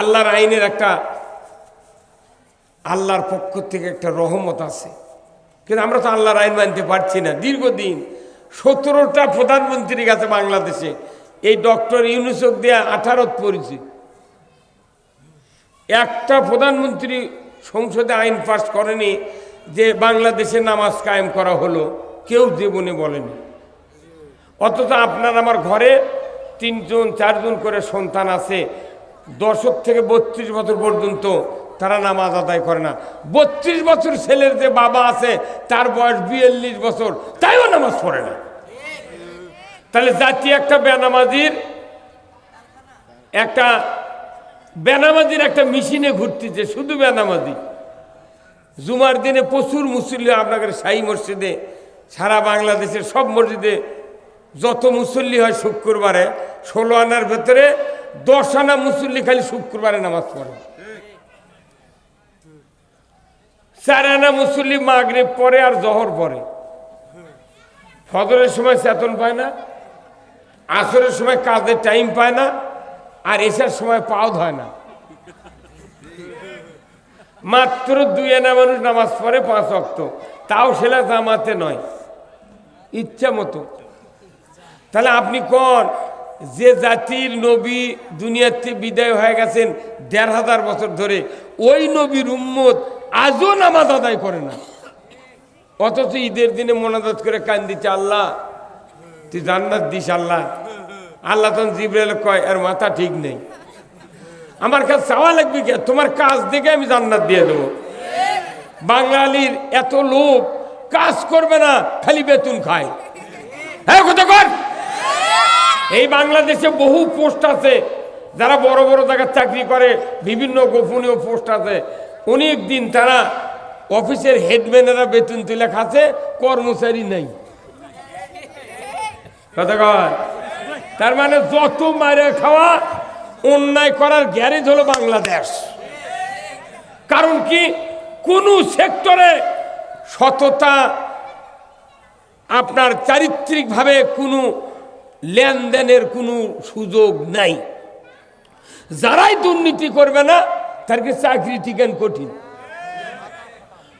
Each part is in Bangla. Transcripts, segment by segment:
আল্লাহর আইনের একটা, আল্লাহর পক্ষ থেকে একটা রহমত আছে। কিন্তু আমরা তো আল্লাহর আইন মানতে পারছি না। দীর্ঘদিন সতেরোটা প্রধানমন্ত্রীর কাছে বাংলাদেশে এই ডক্টর ইউনুসক দিয়ে আঠারোত পড়েছি একটা প্রধানমন্ত্রী সংসদে আইন পাস করেনি যে বাংলাদেশে নামাজ কায়েম করা হলো, কেউ জীবনে বলেনি। অথচ আপনার আমার ঘরে তিনজন, চারজন করে সন্তান আছে। দশক থেকে বত্রিশ বছর পর্যন্ত তারা নামাজ আদায় করে না। বত্রিশ বছর ছেলের যে বাবা আছে, তার বয়স বিয়াল্লিশ বছর, তাইও নামাজ পড়ে না। তাহলে জাতি একটা বেনামাজির একটা বেনামাজির একটা মেশিনে ঘুরতেছে, শুধু বেনামাজি। জুমার দিনে প্রচুর মুসল্লি আপনাদের সাই মসজিদে, সারা বাংলাদেশের সব মসজিদে যত মুসল্লি হয় শুক্রবারে, ষোলো আনার ভেতরে দশ আনা মুসল্লি খালি শুক্রবারে নামাজ পড়ে। চার আনা মুসল্লি মাগরিব পরে আর জহর পরে ফজরের সময় চেতন পায় না, আসরের সময় কাজের টাইম পায় না, আর এসার সময় পাও হয় না। মাত্র দুই আনা মানুষ নামাজ পড়ে পাঁচ অক্ত, তাও সেটা জামাতে নয়, ইচ্ছা মতো। তাহলে আপনি কোন? যে জাতির নবী দুনিয়াতে বিদায় হয়ে গেছেন দেড় হাজার বছর ধরে, ওই নবীর উম্মত আজও নামাজ আদায় করে না। অথচ ঈদের দিনে মোনাজাত করে কান দিচ্ছে, আল্লাহ, তুই জান্নাত দিস, আল্লাহ। আল্লাহ তখন জিব্রাইল কয় আর মাথা ঠিক নেই। আমার কাছে চাওয়া লাগবে কে? তোমার কাজ দেখে আমি জান্নাত দিয়ে দেবো। বাঙালির এত লোক কাজ করবে না, খালি বেতন খায়। হ্যাঁ কত কর। এই বাংলাদেশে বহু পোস্ট আছে, যারা বড় বড় জায়গায় চাকরি করে, বিভিন্ন গোপনীয় পোস্ট আছে। অনেক দিন তারা অফিসের হেডম্যানেরা বেতন তুলে খাচ্ছে, কর্মচারী নেই। তার মানে যত মারে খাওয়া, অন্যায় করার গ্যারেজ হলো বাংলাদেশ। কারণ কি? কোন সেক্টরে সততা আপনার চারিত্রিকভাবে কোনো লেনদেনের কোনো সুযোগ নাই। যারাই দুর্নীতি করবে না, তাদেরকে চাকরি টিকেন কঠিন।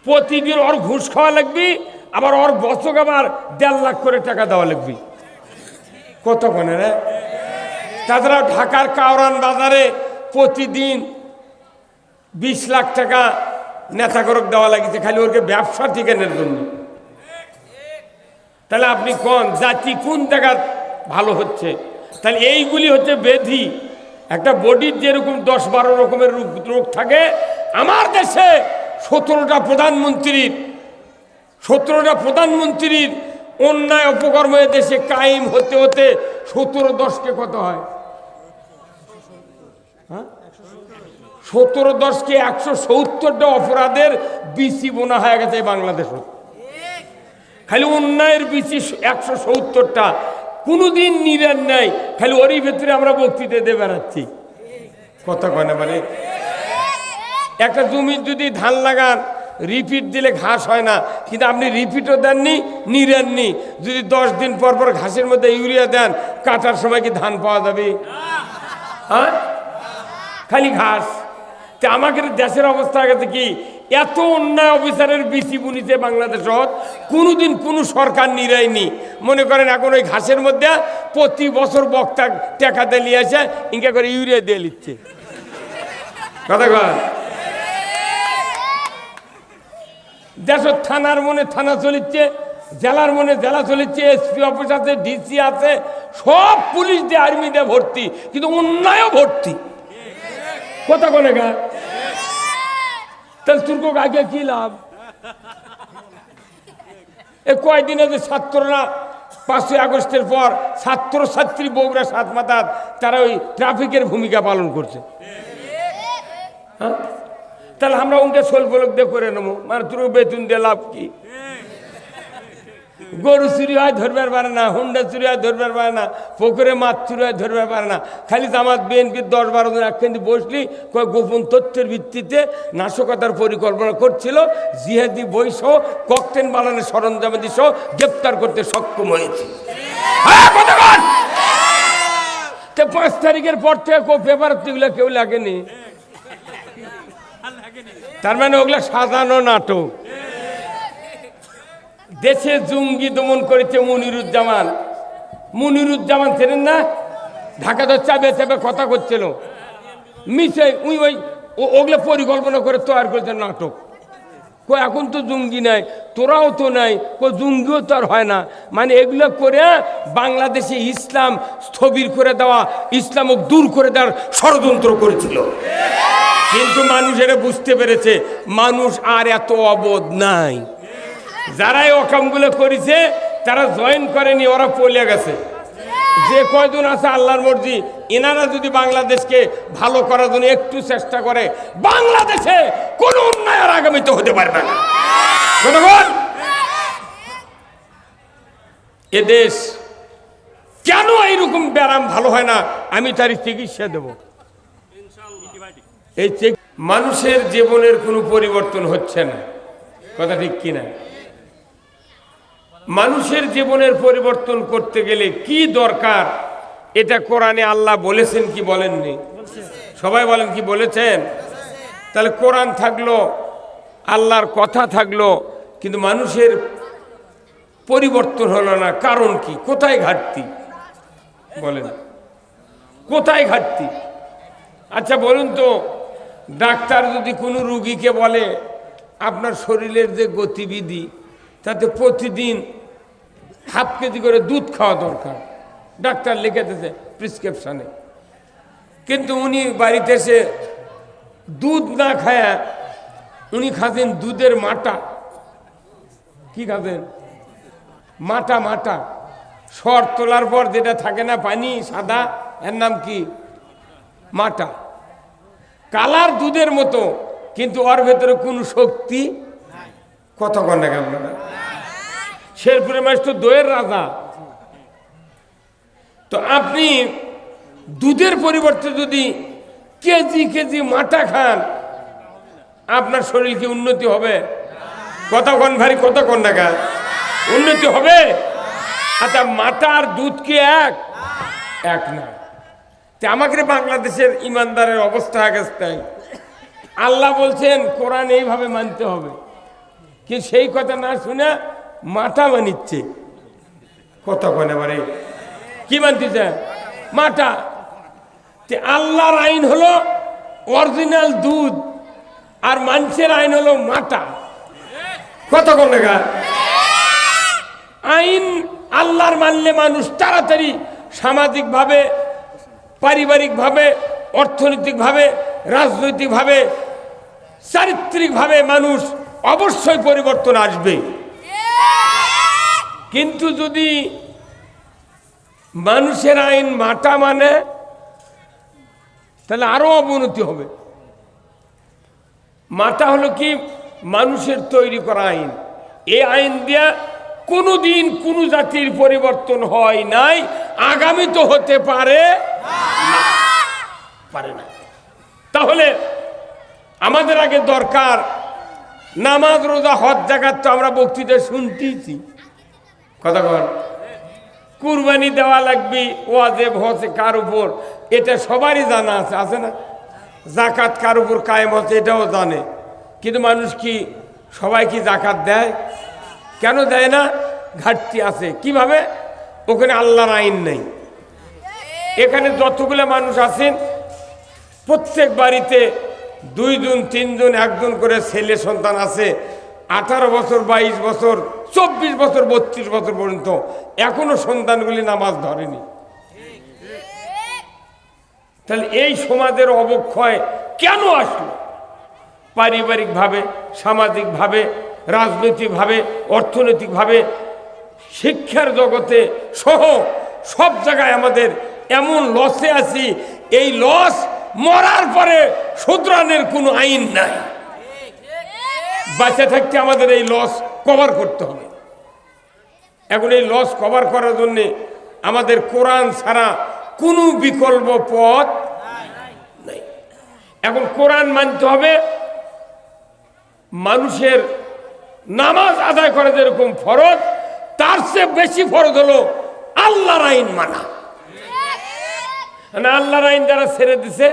প্রতিদিন ওর ঘুষ খাওয়া লাগবে, আবার ওর বছর আবার দেড় লাখ করে টাকা দেওয়া লাগবে। কতক্ষণে রে তাছাড়া ঢাকার কাওরান বাজারে প্রতিদিন বিশ লাখ টাকা নেতাকরক দেওয়া লাগিছে, খালি ওরকে ব্যবসা টিকানোর জন্য। তাহলে আপনি কোন জাতি কোন জায়গা ভালো হচ্ছে। তাহলে এইগুলি হচ্ছে বেধি একটা বডির যেরকম দশ বারো রকমের রোগ রোগ থাকে, আমার দেশে সতেরোটা প্রধানমন্ত্রীর সতেরোটা প্রধানমন্ত্রীর অন্যায় অপকর্ম দেশে কায়েম হতে হতে সতেরো দশকে কত হয়? হ্যাঁ? সতেরো দশকে একশো সত্তরটা অপরাধের বিসি বোনা হয়ে গেছে বাংলাদেশে খালি অন্যায়ের বিচি একশো সত্তরটা। কোনোদিন নিরেন নাই। খালি ওরই ভেতরে আমরা বক্তৃতা দিয়ে বেড়াচ্ছি। কথা কয় না মানে? একটা জমির যদি ধান লাগান রিপিট দিলে ঘাস হয় না। কিন্তু আপনি রিপিটও দেননি নিরেননি। যদি দশ দিন পর পর ঘাসের মধ্যে ইউরিয়া দেন কাটার সময় কি ধান পাওয়া যাবে? হ্যাঁ? খালি ঘাস। তা আমাকে দেশের অবস্থা গেছে কি? এত অন্যায় অফিসারের বিসি বুনিতে বাংলাদেশত কোনোদিন কোনো সরকার নিরায়নি। মনে করেন এখন ওই ঘাসের মধ্যে প্রতি বছর বক্তা টেকা দিয়ে আসে, ইনকা করে ইউরিয়া দিয়ে নিচ্ছে কথা কয়? দেশের থানার মনে থানা চলিচ্ছে, জেলার মনে জেলা চলিচ্ছে, এসপি অফিস আছে, ডিসি আছে, সব পুলিশ দিয়ে আর্মি দিয়ে ভর্তি, কিন্তু অন্যায়ও ভর্তি। কথা কোনে? গা তাহলে তুর্ক আগে কি লাভ? এ কয়দিনে যে ছাত্ররা পাঁচই আগস্টের পর ছাত্র ছাত্রী বগুড়া সাত মাতার তারা ওই ট্রাফিকের ভূমিকা পালন করছে। হ্যাঁ? তাহলে আমরা উনকে সোলফলক দিয়ে করে নেব। মানে তুরু বেতন দিয়ে লাভ কি? গরু চুরি হয় ধরবার পারে না হুন্ডা চুরি হয় ধরবার পারে না পুকুরে মাছ চুরি হয় ধরবার পারে না। খালি জামাত বিএনপির দশ বারো জন একখানি বসলি কয় গোপন তথ্যের ভিত্তিতে নাশকতার পরিকল্পনা করছিল জিহাদি বৈশ ককটেন বানানোর সরঞ্জামাদি সহ গ্রেপ্তার করতে সক্ষম হয়েছে। হ্যাঁ, তো পাঁচ তারিখের পর থেকে কেউ পেপার এগুলো কেউ লাগেনি? তার মানে ওগুলো সাজানো নাটক। দেশে জঙ্গি দমন করেছে মনিরুজ্জামান। মনিরুজ্জামান ছিলেন না? ঢাকা তো চাবে চাবে কথা করছিল। মিশে উই ওই ওগুলো পরিকল্পনা করে তৈরি করেছে নাটক। কো এখন তো জঙ্গি নাই, তোরাও তো নাই। কো জঙ্গিও তো আর হয় না। মানে এগুলো করে বাংলাদেশে ইসলাম স্থবির করে দেওয়া ইসলামক দূর করে দেওয়ার ষড়যন্ত্র করেছিল। কিন্তু মানুষ এটা বুঝতে পেরেছে, মানুষ আর এত অবোধ নাই। যারাই অকামগুলো করেছে, তারা জয়েন করেনি, ওরা পলে গেছে। যে কয়জন আছে আল্লাহর মর্জি এনারা যদি বাংলাদেশকে ভালো করার জন্য একটু চেষ্টা করে, বাংলাদেশে কোনো উন্নয়ন আগামীতে হতে পারবে না। জনগণ এ কেন এইরকম ব্যায়াম ভালো হয় না? আমি তার চিকিৎসা দেব। এই মানুষের জীবনের কোনো পরিবর্তন হচ্ছে না। কথা ঠিক কিনা? মানুষের জীবনের পরিবর্তন করতে গেলে কি দরকার? এটা কোরআনে আল্লাহ বলেছেন কি বলেননি? সবাই বলেন কি বলেছেন? তাহলে কোরআন থাকল, আল্লাহর কথা থাকল, কিন্তু মানুষের পরিবর্তন হলো না। কারণ কি? কোথায় ঘাটতি? বলেন। কোথায় ঘাটতি? আচ্ছা বলুন তো, ডাক্তার যদি কোনো রুগীকে বলে, আপনার শরীরের যে গতিবিধি তাতে প্রতিদিন হাফ কেজি করে দুধ খাওয়া দরকার। ডাক্তার লিখে দিয়েছে প্রিসক্রিপশানে। কিন্তু উনি বাড়িতে এসে দুধ না খায়া উনি খাতেন দুধের মাটা। কি খাতেন মাটা মাটা। সর তোলার পর যেটা থাকে না পানি, সাদা, এর নাম কি? মাটা। কালার দুধের মতো, কিন্তু ওর ভেতরে কোনো শক্তি কত কন্যা আপনারা? শেরপুরে মাস তো দইয়ের রাজা। তো আপনি দুধের পরিবর্তে যদি কেজি কেজি মাটা খান, আপনার শরীর কি উন্নতি হবে? কতক্ষণ ভারী কতক্ষণ টাকা উন্নতি হবে? আচ্ছা মাটা আর দুধ কি এক? এক না। তা আমাকে বাংলাদেশের ইমানদারের অবস্থা গেছে তাই। আল্লাহ বলছেন, কোরআন এইভাবে মানতে হবে। কি সেই কথা না শুনে মাথা মানিচ্ছে কতক্ষণ এবারে কি মানতেছে? মাটা আল্লাহর আইন হলো অরিজিনাল দুধ, আর মানুষের আইন হলো মাটা কতক্ষণ লেখা আইন আল্লাহর মানলে মানুষ তাড়াতাড়ি সামাজিকভাবে, পারিবারিকভাবে, অর্থনৈতিকভাবে, রাজনৈতিকভাবে, চারিত্রিকভাবে মানুষ অবশ্যই পরিবর্তন আসবে। কিন্তু যদি মানুষের আইন মাটা মানে তাহলে আরও অবনতি হবে। মাটা হলো কি? মানুষের তৈরি করা আইন। এই আইন দিয়া কোনোদিন কোনো জাতির পরিবর্তন হয় নাই, আগামী তো হতে পারে। পারে না। তাহলে আমাদের আগে দরকার নামাজ রোজা হজ জাগাত তো আমরা বক্তৃতা শুনতেইছি। কথা কর কুরবানি দেওয়া লাগবে ওয়াজেব হচ্ছে কার উপর? এটা সবারই জানা আছে আছে না? জাকাত কার উপর কায়েম হচ্ছে এটাও জানে। কিন্তু মানুষ কি, সবাই কি জাকাত দেয়? কেন দেয় না? ঘাটতি আছে। কীভাবে? ওখানে আল্লাহর আইন নেই। এখানে যতগুলো মানুষ আছেন, প্রত্যেক বাড়িতে দুইজন তিনজন একজন করে ছেলে সন্তান আছে। আঠারো বছর, বাইশ বছর, চব্বিশ বছর, বত্রিশ বছর পর্যন্ত এখনও সন্তানগুলি নামাজ ধরেনি। তাহলে এই সমাজের অবক্ষয় কেন আসলো? পারিবারিকভাবে, সামাজিকভাবে, রাজনৈতিকভাবে, অর্থনৈতিকভাবে, শিক্ষার জগতে সহ সব জায়গায় আমাদের এমন লসে আছি। এই লস মরার পরে শুধরানের কোনো আইন নাই। বাঁচে থাকতে আমাদের এই লস কভার করতে হবে। এখন এই লস কভার করার জন্যে আমাদের কোরআন ছাড়া কোনো বিকল্প পথ নাই। এখন কোরআন মানতে হবে, মানুষের নামাজ আদায় করা যেরকম ফরজ, তার চেয়ে বেশি ফরজ হলো আল্লাহর আইন মানা। আল্লাহর আইন তারা ছেড়ে দিছে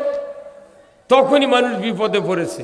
তখনই মানুষ বিপদে পড়েছে।